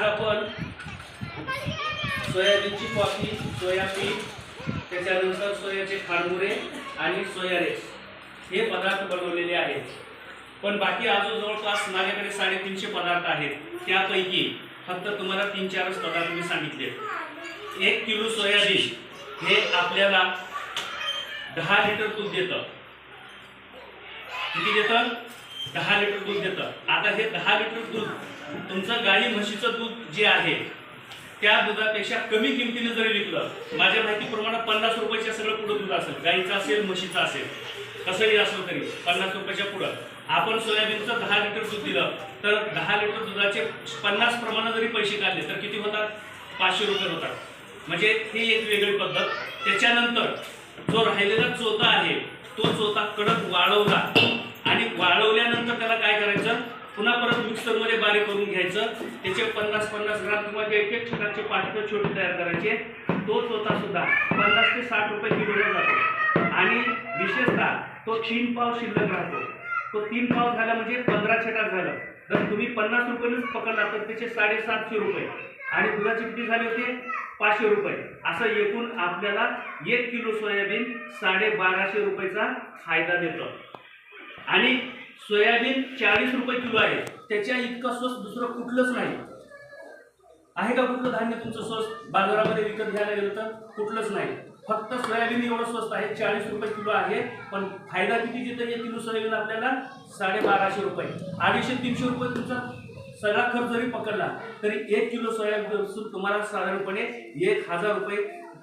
आज आपण सोयाबीनची कॉफी सोयाबीन त्याच्यानंतर सोयाचे खारमुरे आणि सोयारेस हे पदार्थ बनवलेले आहेत. पण बाकी अजून जवळपास माझ्याकडे साडेतीनशे पदार्थ आहेत. त्यापैकी फक्त तुम्हाला तीन चारच पदार्थ मी सांगितले. एक किलो सोयाबीन हे आपल्याला दहा लिटर दूध देतं. किती देतं? दहा लिटर दूध देतं. आता हे दहा लिटर दूध तुमचं गाई म्हशीचं दूध जे आहे त्या दुधापेक्षा कमी किमतीने जरी विकलं माझ्या माहितीप्रमाणे पन्नास रुपयाच्या सगळं पुढं दूध असेल गाईचं असेल म्हशीचं असेल कसंही असलं तरी पन्नास रुपयाच्या पुढं. आपण सोयाबीनचं दहा लिटर दूध दिलं तर दहा लिटर दुधाचे पन्नास प्रमाणात जरी पैसे काढले तर किती होतात? पाचशे रुपये होतात. म्हणजे ही एक वेगळी पद्धत. त्याच्यानंतर जो राहिलेला चोथा आहे तो चोथा कडक वाळवला. आणि वाळवल्यानंतर त्याला काय करायचं? पुन्हा परत मिक्सरमध्ये बारीक करून घ्यायचं. त्याचे पन्नास पन्नास ग्राम किंवा एक एक छोटाचे पाठवं छोटे तयार करायचे. तो चोथा सुद्धा पन्नास ते साठ रुपये किलोला जातो. आणि विशेषतः तो तीन पाव शिल्लक राहतो. तो तीन पाव झाला म्हणजे पंधरा छटाक झालं. जर तुम्ही पन्नास रुपयेच पकडला तर त्याचे साडेसातशे रुपये आणि दुधाची किती झाली होते पाचशे रुपये. असं एकूण आपल्याला एक किलो सोयाबीन साडे बाराशे रुपयाचा फायदा देतं. आणि सोयाबीन चाळीस रुपये किलो आहे. त्याच्या इतकं स्वस्त दुसरं कुठलंच नाही. आहे का कुठलं धान्य तुमचं स्वस्त? बाजारामध्ये विकत घ्यायला गेलं तर कुठलंच नाही. फक्त सोयाबीन एवढं स्वस्त आहे चाळीस रुपये किलो आहे पण फायदा किती देतं एक किलो सोयाबीन आपल्याला साडेबाराशे रुपये. अडीचशे तीनशे रुपये तुमचा सगळा खर्च जरी पकडला तरी एक किलो सोयाबीन तुम्हाला साधारणपणे एक हजार रुपये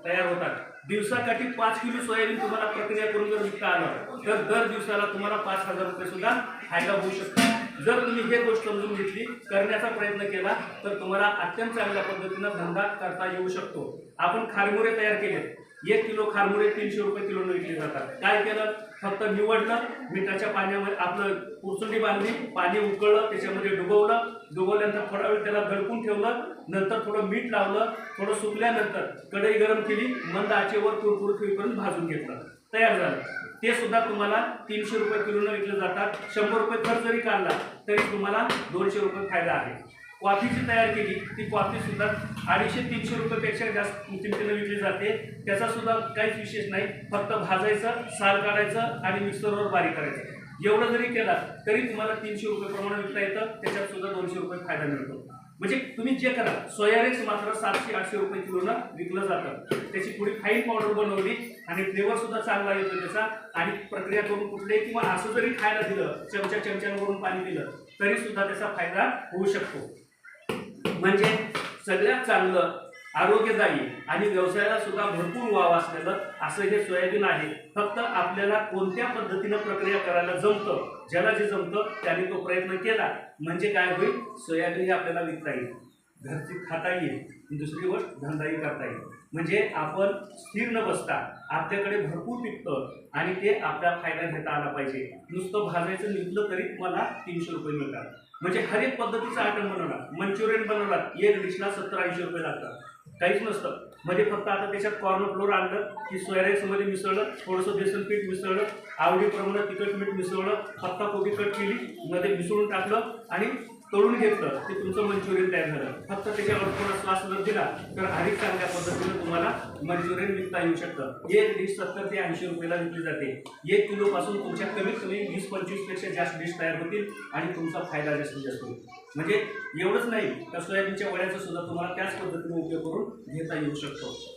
तयार होतात. दिवसाकाठी पाच किलो सोयाबीन तुम्हाला प्रक्रिया करून जर विकता आलं तर दर दिवसाला तुम्हाला पाच हजार रुपये सुद्धा फायदा होऊ शकतो. जर तुम्ही हे गोष्ट समजून घेतली करण्याचा प्रयत्न केला तर तुम्हाला अत्यंत चांगल्या पद्धतीनं धंदा करता येऊ शकतो. आपण खारमुरे तयार केले एक किलो खारमुरे तीनशे रुपये किलो विकले जातात. काय केलं? फक्त निवडलं मी त्याच्या पाण्यामध्ये आपलं पुरसुंडी बांधली पाणी उकळलं त्याच्यामध्ये डुबवलं डुबवल्यानंतर थोडा वेळ त्याला गडकून ठेवलं नंतर थोडं मीठ लावलं थोडं सुकल्यानंतर कढई गरम केली मंद आचेवर कुरकुर होईपर्यंत भाजून घेतलं. तयार झालं. ते सुद्धा तुम्हाला तीनशे रुपये किलोनं विकले जातात. शंभर रुपये खर्च जरी काढला तरी तुम्हाला दोनशे रुपये फायदा आहे. कॉफीची तयार केली. ती क्वाफी सुद्धा अडीचशे तीनशे रुपयेपेक्षा जास्त किमतीनं विकली जाते. त्याचा सुद्धा काहीच विशेष नाही. फक्त भाजायचं साल काढायचं आणि मिक्सरवर बारीक करायचं. एवढं जरी केला तरी तुम्हाला तीनशे रुपये प्रमाणे विकता येतं. त्याच्यात सुद्धा दोनशे रुपये फायदा मिळतो. म्हणजे तुम्ही जे करा सोयारेक्स मात्र सातशे आठशे रुपये किलोनं विकलं जातं. त्याची थोडी फाईन पावडर बनवली आणि फ्लेवर सुद्धा चांगला येतो त्याचा. आणि प्रक्रिया करून कुठले किंवा असं जरी खायला दिलं चमच्या चमच्यांवरून पाणी दिलं तरी सुद्धा त्याचा फायदा होऊ शकतो. म्हणजे सगळ्यात चांगलं आरोग्यदायी आणि व्यवसायाला सुद्धा भरपूर वाव असलेलं असं हे सोयाबीन आहे. फक्त आपल्याला कोणत्या पद्धतीनं प्रक्रिया करायला जमतं ज्याला जे जमतं त्याने तो प्रयत्न केला म्हणजे काय होईल? सोयाबीन हे आपल्याला विकता येईल. घरची खाता येईल दुसरी गोष्ट धंदाही करता येईल. म्हणजे आपण स्थिर न बसता आपल्याकडे भरपूर पिकतं आणि ते आपला फायदा घेता आला पाहिजे. नुसतं भाजायचं निघलं तरी मला तीनशे रुपये मिळतात. म्हणजे हर एक पद्धतीचा आयटम बनवला मंचुरियन बनवला एक डिशला सत्तर ऐंशी रुपये लागतात. काहीच नसतं. मध्ये फक्त आता त्याच्यात कॉर्न फ्लोर आणलं की सोयारेक्समध्ये मिसळलं थोडंसं बेसन पीठ मिसळलं आवडीप्रमाणे तिखट मीठ मिसळलं पत्ता कोबी कट केली मध्ये मिसळून टाकलं आणि तळून घेतलं ते तुमचं मंचुरियन तयार झालं. फक्त त्याच्यावर थोडा श्वास जर दिला तर अधिक चांगल्या पद्धतीने तुम्हाला मंचुरियन विकता येऊ शकतं. एक डिश सत्तर ते ऐंशी रुपयाला विकली जाते. एक किलो पासून तुमच्या कमीत कमी वीस पंचवीसपेक्षा जास्त डिश तयार होतील आणि तुमचा फायदा जास्तीत जास्त होईल. म्हणजे एवढंच नाही तर सोयाबीनच्या वड्याचा सुद्धा तुम्हाला त्याच पद्धतीने उपयोग करून घेता येऊ शकतो.